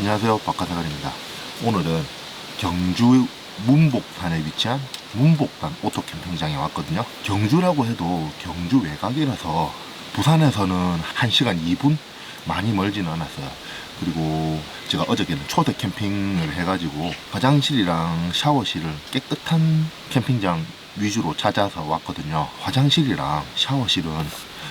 안녕하세요. 박가사갈입니다. 오늘은 경주 문복산에 위치한 문복산 오토 캠핑장에 왔거든요. 경주라고 해도 경주 외곽이라서 부산에서는 1시간 2분 많이 멀지는 않았어요. 그리고 제가 어저께는 초대 캠핑을 해가지고 화장실이랑 샤워실을 깨끗한 캠핑장 위주로 찾아서 왔거든요. 화장실이랑 샤워실은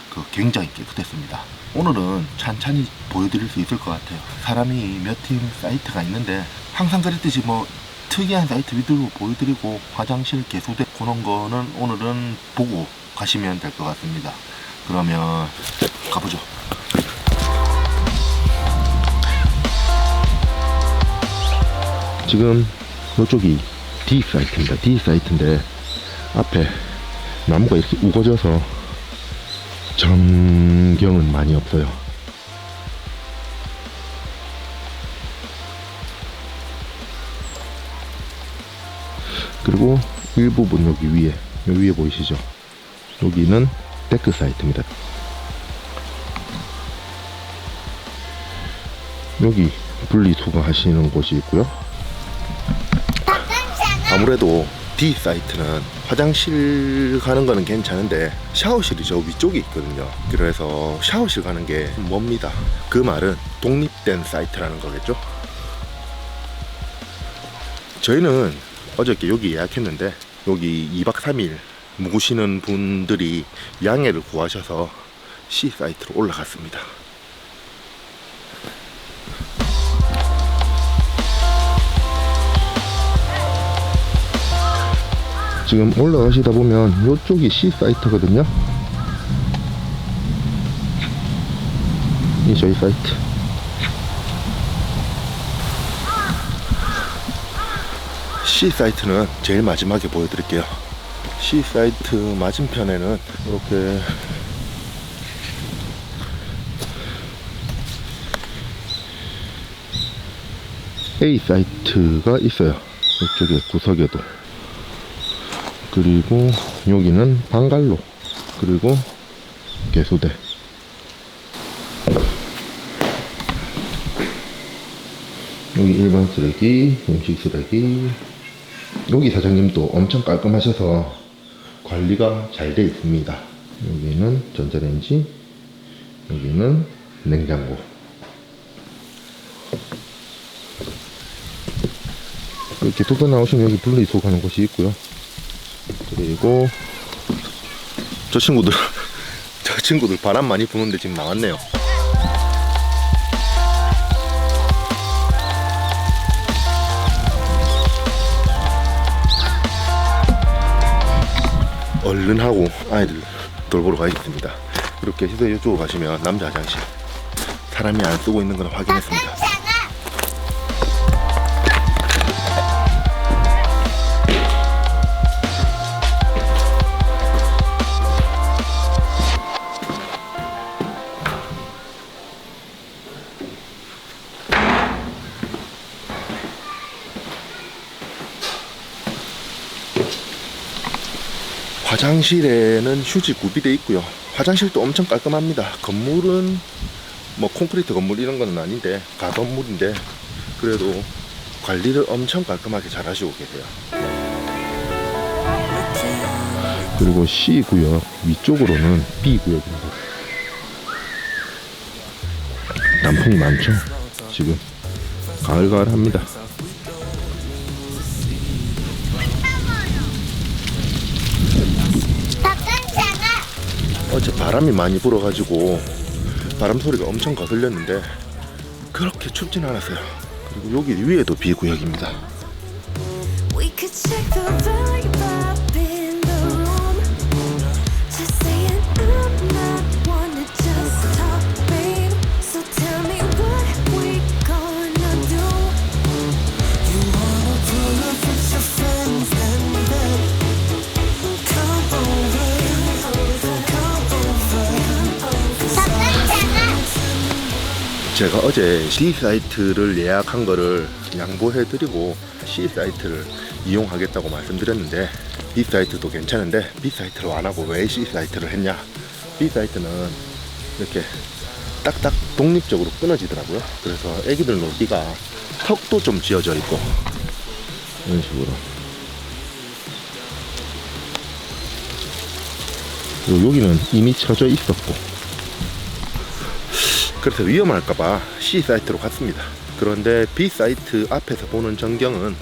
그 굉장히 깨끗했습니다. 오늘은 찬찬히 보여드릴 수 있을 것 같아요. 사람이 몇 팀 사이트가 있는데 항상 그랬듯이 뭐 특이한 사이트 위주로 보여드리고 화장실 개수대 그런 거는 오늘은 보고 가시면 될 것 같습니다. 그러면 가보죠. 지금 이쪽이 D 사이트입니다. D 사이트인데 앞에 나무가 이렇게 우거져서 전경은 많이 없어요. 그리고 일부분 여기 위에, 여기 위에 보이시죠? 여기는 데크 사이트입니다. 여기 분리 수거 하시는 곳이 있고요. 아무래도 D 사이트는 화장실 가는 거는 괜찮은데 샤워실이 저 위쪽에 있거든요. 그래서 샤워실 가는 게 멉니다. 그 말은 독립된 사이트라는 거겠죠. 저희는 어저께 여기 예약했는데 여기 2박 3일 묵으시는 분들이 양해를 구하셔서 C 사이트로 올라갔습니다. 지금 올라가시다 보면 이쪽이 C 사이트거든요. 이 저희 사이트. C 사이트는 제일 마지막에 보여드릴게요. C 사이트 맞은편에는 이렇게 A 사이트가 있어요. 이쪽에 구석에도. 그리고 여기는 방갈로 그리고 개소대. 여기 일반 쓰레기 음식 쓰레기. 여기 사장님도 엄청 깔끔하셔서 관리가 잘 돼 있습니다. 여기는 전자레인지 여기는 냉장고. 이렇게 두번 나오시면 여기 분리수거하는 곳이 있고요 그리고 저 친구들 저 친구들 바람 많이 부는데 지금 나왔네요. 얼른 하고 아이들 돌보러 가겠습니다. 이렇게 해서 이쪽으로 가시면 남자 화장실 사람이 안 쓰고 있는 걸 확인했습니다. 화장실에는 휴지 구비되어 있고요. 화장실도 엄청 깔끔합니다. 건물은 뭐 콘크리트 건물 이런 건 아닌데 가건물인데 그래도 관리를 엄청 깔끔하게 잘 하시고 계세요. 그리고 C 구역 위쪽으로는 B 구역입니다. 남풍이 많죠? 지금 가을가을합니다. 어제 바람이 많이 불어가지고 바람 소리가 엄청 거슬렸는데 그렇게 춥진 않았어요. 그리고 여기 위에도 비구역입니다. 제가 어제 C 사이트를 예약한 거를 양보해드리고 C 사이트를 이용하겠다고 말씀드렸는데 B 사이트도 괜찮은데 B 사이트를 안 하고 왜 C 사이트를 했냐? B 사이트는 이렇게 딱딱 독립적으로 끊어지더라고요. 그래서 애기들 놀기가 턱도 좀 지어져 있고 이런 식으로. 여기는 이미 쳐져 있었고 그래서 위험할까봐 C 사이트로 갔습니다. 그런데 B 사이트 앞에서 보는 전경은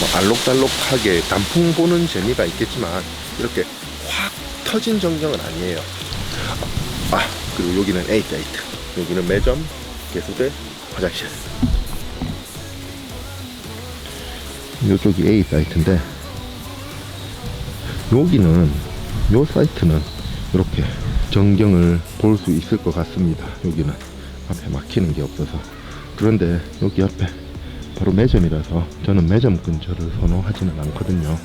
뭐 알록달록하게 단풍 보는 재미가 있겠지만 이렇게 확 터진 전경은 아니에요. 아 그리고 여기는 A 사이트, 여기는 매점, 개수대, 화장실. 이쪽이 A 사이트인데 여기는 요 사이트는 이렇게 전경을 볼 수 있을 것 같습니다. 여기는 앞에 막히는 게 없어서 그런데 여기 앞에 바로 매점이라서 저는 매점 근처를 선호하지는 않거든요.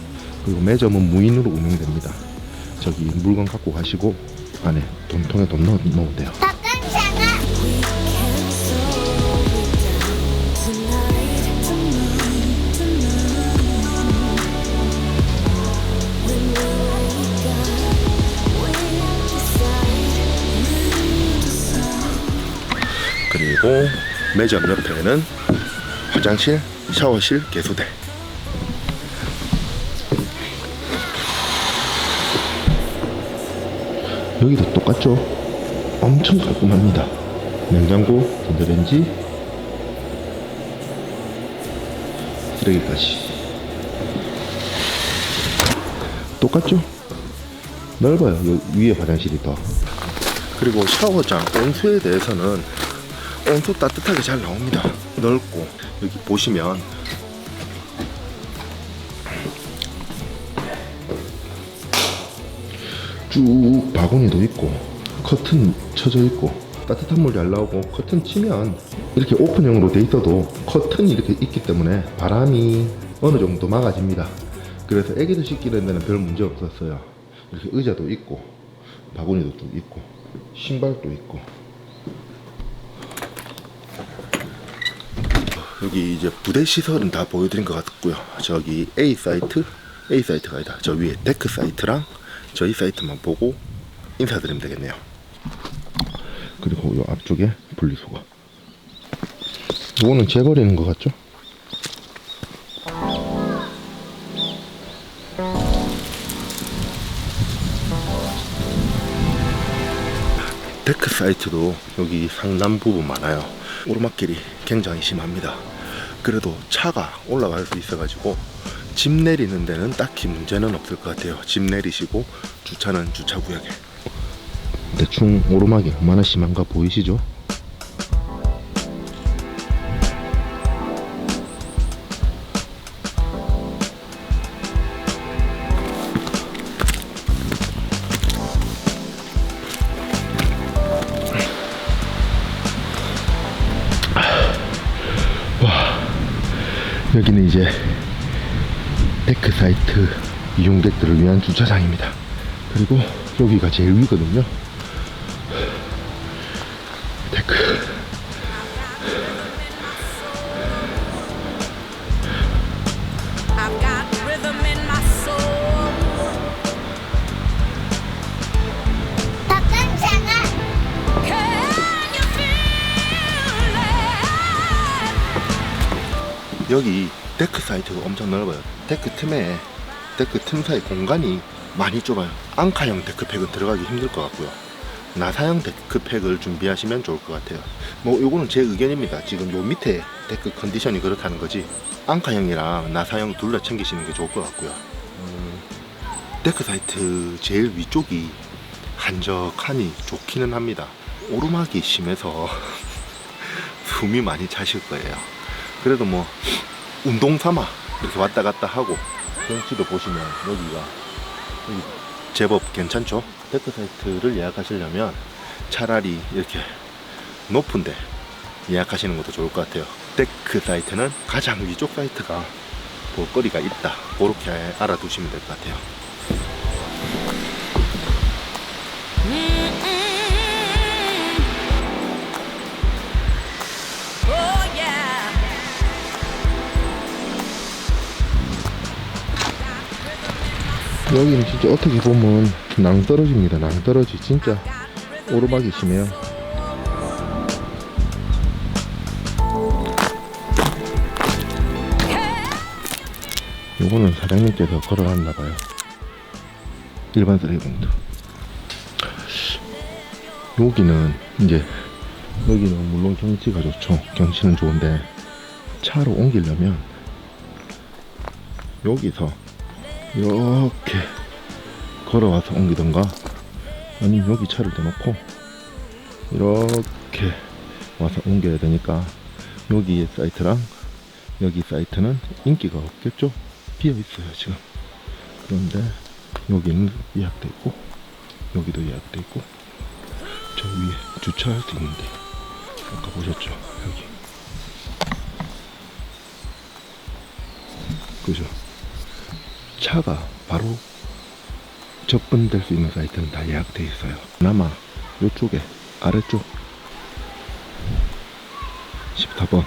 그리고 매점은 무인으로 운영됩니다. 저기 물건 갖고 가시고 안에 돈통에 돈 넣어 놓으면 돼요. 그리고 매점 옆에는 화장실, 샤워실, 개수대. 여기도 똑같죠? 엄청 깔끔합니다. 냉장고, 전자레인지, 쓰레기까지. 똑같죠? 넓어요. 요 위에 화장실이 더. 그리고 샤워장, 온수에 대해서는 온수 따뜻하게 잘 나옵니다. 넓고 여기 보시면 쭉 바구니도 있고 커튼 쳐져 있고 따뜻한 물잘 나오고 커튼 치면 이렇게 오픈형으로 돼 있어도 커튼이 이렇게 있기 때문에 바람이 어느 정도 막아집니다. 그래서 애기들 씻기는 데는 별 문제 없었어요. 이렇게 의자도 있고 바구니도 쭉 있고 신발도 있고 여기 이제 부대 시설은 다 보여드린 것 같고요. 저기 A 사이트, A 사이트가 아니다. 저 위에 데크 사이트랑 저희 사이트만 보고 인사드리면 되겠네요. 그리고 요 앞쪽에 분리수거. 이거는 재버리는 것 같죠? 사이트도 여기 상남 부분 많아요. 오르막길이 굉장히 심합니다. 그래도 차가 올라갈 수 있어가지고 집 내리는 데는 딱히 문제는 없을 것 같아요. 집 내리시고 주차는 주차 구역에. 대충 오르막이 얼마나 심한가 보이시죠? 주차장입니다. 그리고 여기가 제일 위거든요. 데크. 여기 데크 사이트가 엄청 넓어요. 데크 틈에 데크 틈 사이 공간이 많이 좁아요. 앙카형 데크팩은 들어가기 힘들 것 같고요. 나사형 데크팩을 준비하시면 좋을 것 같아요. 뭐 요거는 제 의견입니다. 지금 요 밑에 데크 컨디션이 그렇다는 거지. 앙카형이랑 나사형 둘 다 챙기시는 게 좋을 것 같고요. 음, 데크 사이트 제일 위쪽이 한적하니 좋기는 합니다. 오르막이 심해서 숨이 많이 차실 거예요. 그래도 뭐 운동 삼아 이렇게 왔다 갔다 하고 경치도 보시면 여기가 여기 제법 괜찮죠? 데크 사이트를 예약하시려면 차라리 이렇게 높은데 예약하시는 것도 좋을 것 같아요. 데크 사이트는 가장 위쪽 사이트가 볼거리가 있다. 그렇게 알아두시면 될 것 같아요. 여기는 진짜 어떻게 보면 낭떠러지입니다. 낭떠러지 진짜 오르막이 심해요. 요거는 사장님께서 걸어놨나봐요. 일반 쓰레기봉투. 여기는 이제 여기는 물론 경치가 좋죠. 경치는 좋은데 차로 옮기려면 여기서 이렇게 걸어와서 옮기던가? 아니면 여기 차를 대놓고 이렇게 와서 옮겨야 되니까 여기 사이트랑 여기 사이트는 인기가 없겠죠? 비어 있어요 지금. 그런데 여기는 예약돼 있고 여기도 예약돼 있고 저 위에 주차할 수 있는 게 아까 보셨죠? 여기. 그죠 차가 바로 접근될 수 있는 사이트는 다 예약돼 있어요. 그나마 이쪽에 아래쪽 14번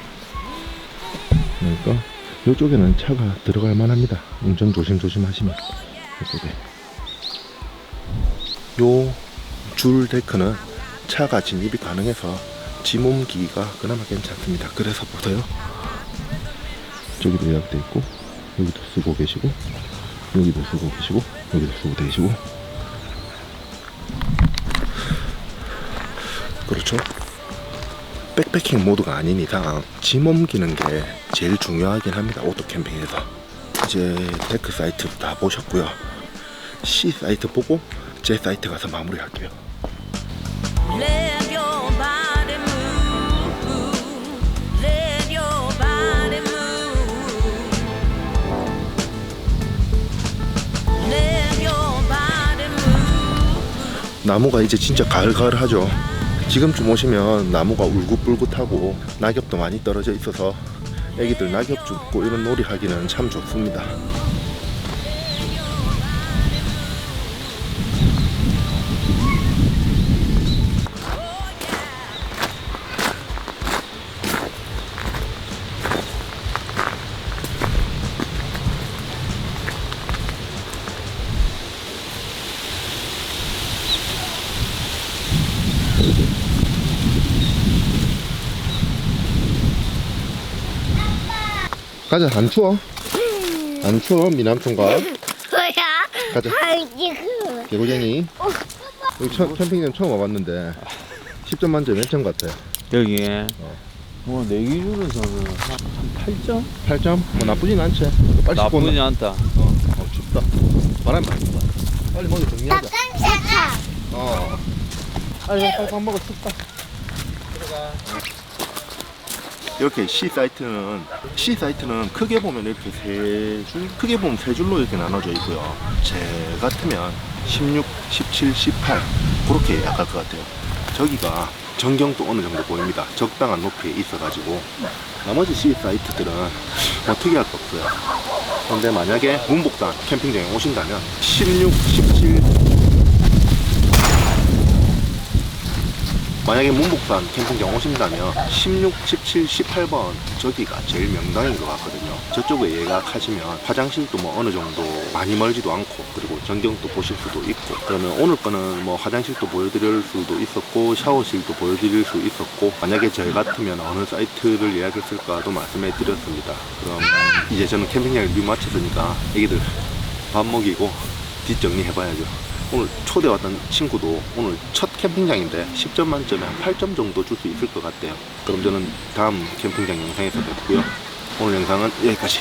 그러니까 이쪽에는 차가 들어갈 만합니다. 운전 조심조심 하시면 이쪽에 요줄 데크는 차가 진입이 가능해서 지몸기가 그나마 괜찮습니다. 그래서 보세요. 저기도 예약돼 있고 여기도 쓰고 계시고 여기도 쓰고 계시고 여기도 쓰고 계시고. 그렇죠? 백패킹 모드가 아닌 이상 짐 옮기는 게 제일 중요하긴 합니다 오토 캠핑에서. 이제 데크 사이트 다 보셨고요. C 사이트 보고 제 사이트 가서 마무리할게요 나무가 이제 진짜 가을가을하죠. 지금쯤 오시면 나무가 울긋불긋하고 낙엽도 많이 떨어져 있어서 애기들 낙엽 줍고 이런 놀이 하기는 참 좋습니다. 가자, 안 추워? 안 추워, 미남촌가? 뭐야? 가자, 아이고. 개구쟁이. 여기 처, 캠핑장 처음 와봤는데 10점 만점 몇 점 같아요? 여기에 뭐내 기준에서는 한 8점? 8점? 뭐 나쁘진 않지. 빨리 씻고 나쁘지 온다. 않다. 어, 어, 춥다. 바람이 많이 분다. 빨리 먹이 정리하자. 깜짝아. 어. 빨리 빨리 밥 먹어 춥다. 이렇게 C 사이트는 C 사이트는 크게 보면 이렇게 세 줄, 크게 보면 세 줄로 이렇게 나눠져 있고요. 제 같으면 16, 17, 18 그렇게 예약할 것 같아요. 저기가 전경도 어느 정도 보입니다. 적당한 높이에 있어가지고 나머지 C 사이트들은 뭐 특이할 거 없어요. 그런데 만약에 문복산 캠핑장에 오신다면 16, 17 만약에 문복산 캠핑장 오신다면 16, 17, 18번 저기가 제일 명당인 것 같거든요. 저쪽에 예약하시면 화장실도 뭐 어느 정도 많이 멀지도 않고 그리고 전경도 보실 수도 있고 그러면 오늘 거는 뭐 화장실도 보여드릴 수도 있었고 샤워실도 보여드릴 수 있었고 만약에 저희 같으면 어느 사이트를 예약했을까도 말씀해 드렸습니다. 그럼 이제 저는 캠핑장을 미 마쳤으니까 애기들 밥 먹이고 뒷정리 해봐야죠. 오늘 초대 왔던 친구도 오늘 첫 캠핑장인데 10점 만점에 한 8점 정도 줄 수 있을 것 같대요. 그럼 저는 다음 캠핑장 영상에서 뵙고요. 오늘 영상은 여기까지.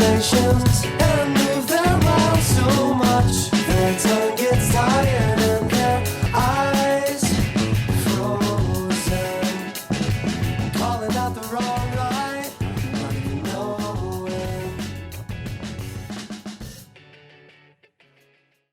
sensations